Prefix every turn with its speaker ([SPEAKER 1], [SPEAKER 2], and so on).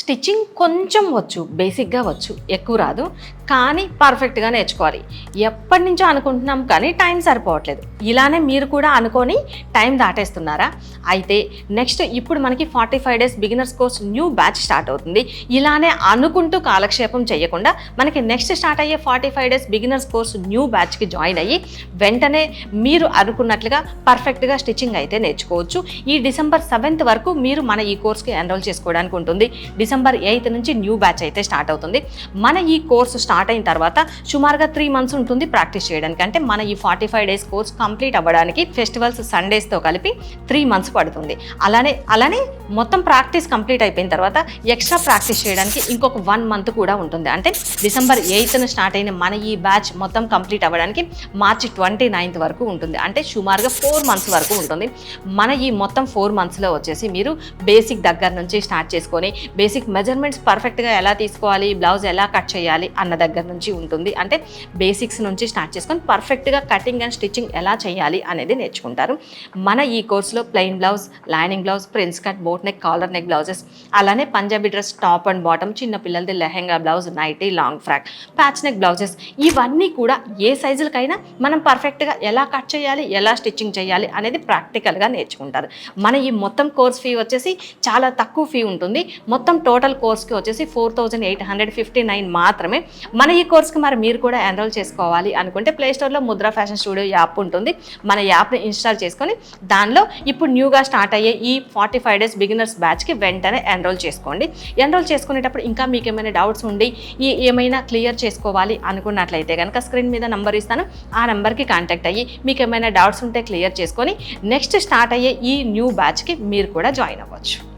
[SPEAKER 1] Stitching కొంచెం వచ్చు బేసిక్గా వచ్చు ఎక్కువ రాదు. కానీ పర్ఫెక్ట్గా నేర్చుకోవాలి. ఎప్పటి నుంచో అనుకుంటున్నాం కానీ టైం సరిపోవట్లేదు. ఇలానే మీరు కూడా అనుకొని టైం దాటేస్తున్నారా? అయితే నెక్స్ట్ ఇప్పుడు మనకి forty five days beginners course new batch start అవుతుంది. ఇలానే అనుకుంటూ కాలక్షేపం చేయకుండా మనకి నెక్స్ట్ స్టార్ట్ అయ్యే forty five days beginners course new బ్యాచ్కి join అయ్యి వెంటనే మీరు అనుకున్నట్లుగా పర్ఫెక్ట్గా స్టిచ్చింగ్ అయితే నేర్చుకోవచ్చు. ఈ డిసెంబర్ సెవెంత్ వరకు మీరు మన ఈ కోర్స్కి ఎన్రోల్ చేసుకోవడానికి ఉంటుంది. డిసెంబర్ ఎయిత్ నుంచి న్యూ బ్యాచ్ అయితే స్టార్ట్ అవుతుంది. మన ఈ కోర్స్ స్టార్ట్ అయిన తర్వాత సుమారుగా త్రీ మంత్స్ ఉంటుంది ప్రాక్టీస్ చేయడానికి. అంటే మన ఈ forty five days course complete అవ్వడానికి ఫెస్టివల్స్ సండేస్తో కలిపి త్రీ మంత్స్ పడుతుంది. అలానే అలానే మొత్తం ప్రాక్టీస్ కంప్లీట్ అయిపోయిన తర్వాత ఎక్స్ట్రా ప్రాక్టీస్ చేయడానికి ఇంకొక వన్ మంత్ కూడా ఉంటుంది. అంటే డిసెంబర్ ఎయిత్న స్టార్ట్ అయిన మన ఈ బ్యాచ్ మొత్తం కంప్లీట్ అవ్వడానికి మార్చి ట్వంటీ నైన్త్ వరకు ఉంటుంది. అంటే సుమారుగా ఫోర్ మంత్స్ వరకు ఉంటుంది. మన ఈ మొత్తం ఫోర్ మంత్స్లో వచ్చేసి మీరు బేసిక్ దగ్గర నుంచి స్టార్ట్ చేసుకొని బేసిక్ మెజర్మెంట్స్ పర్ఫెక్ట్గా ఎలా తీసుకోవాలి బ్లౌజ్ ఎలా కట్ చేయాలి అన్న దగ్గర నుంచి ఉంటుంది. అంటే బేసిక్స్ నుంచి స్టార్ట్ చేసుకొని పర్ఫెక్ట్గా కటింగ్ అండ్ స్టిచ్చింగ్ ఎలా చేయాలి అనేది నేర్చుకుంటారు. మన ఈ కోర్సులో plain blouse lining blouse princess cut boat neck collar neck blouses అలానే Punjabi dress top and bottom చిన్న పిల్లలది lehenga blouse nighty long frock patch neck blouses ఇవన్నీ కూడా ఏ సైజులకైనా మనం పర్ఫెక్ట్గా ఎలా కట్ చేయాలి ఎలా స్టిచ్చింగ్ చేయాలి అనేది ప్రాక్టికల్గా నేర్చుకుంటారు. మన ఈ మొత్తం కోర్స్ ఫీ వచ్చేసి చాలా తక్కువ ఫీ ఉంటుంది. మొత్తం టోటల్ కోర్స్కి వచ్చేసి four thousand eight hundred fifty nine మాత్రమే. మన ఈ కోర్స్కి మరి మీరు కూడా ఎన్రోల్ చేసుకోవాలి అనుకుంటే ప్లే స్టోర్లో ముద్రా ఫ్యాషన్ స్టూడియో యాప్ ఉంటుంది. మన యాప్ని ఇన్స్టాల్ చేసుకొని దానిలో ఇప్పుడు న్యూగా స్టార్ట్ అయ్యే ఈ ఫార్టీ ఫైవ్ డేస్ బిగినర్స్ బ్యాచ్కి వెంటనే ఎన్రోల్ చేసుకోండి. ఎన్రోల్ చేసుకునేటప్పుడు ఇంకా మీకు ఏమైనా డౌట్స్ ఉండి ఈ ఏమైనా క్లియర్ చేసుకోవాలి అనుకున్నట్లయితే కనుక స్క్రీన్ మీద నంబర్ ఇస్తాను. ఆ నెంబర్కి కాంటాక్ట్ అయ్యి మీకు ఏమైనా డౌట్స్ ఉంటే క్లియర్ చేసుకొని నెక్స్ట్ స్టార్ట్ అయ్యే ఈ న్యూ బ్యాచ్కి మీరు కూడా జాయిన్ అవ్వచ్చు.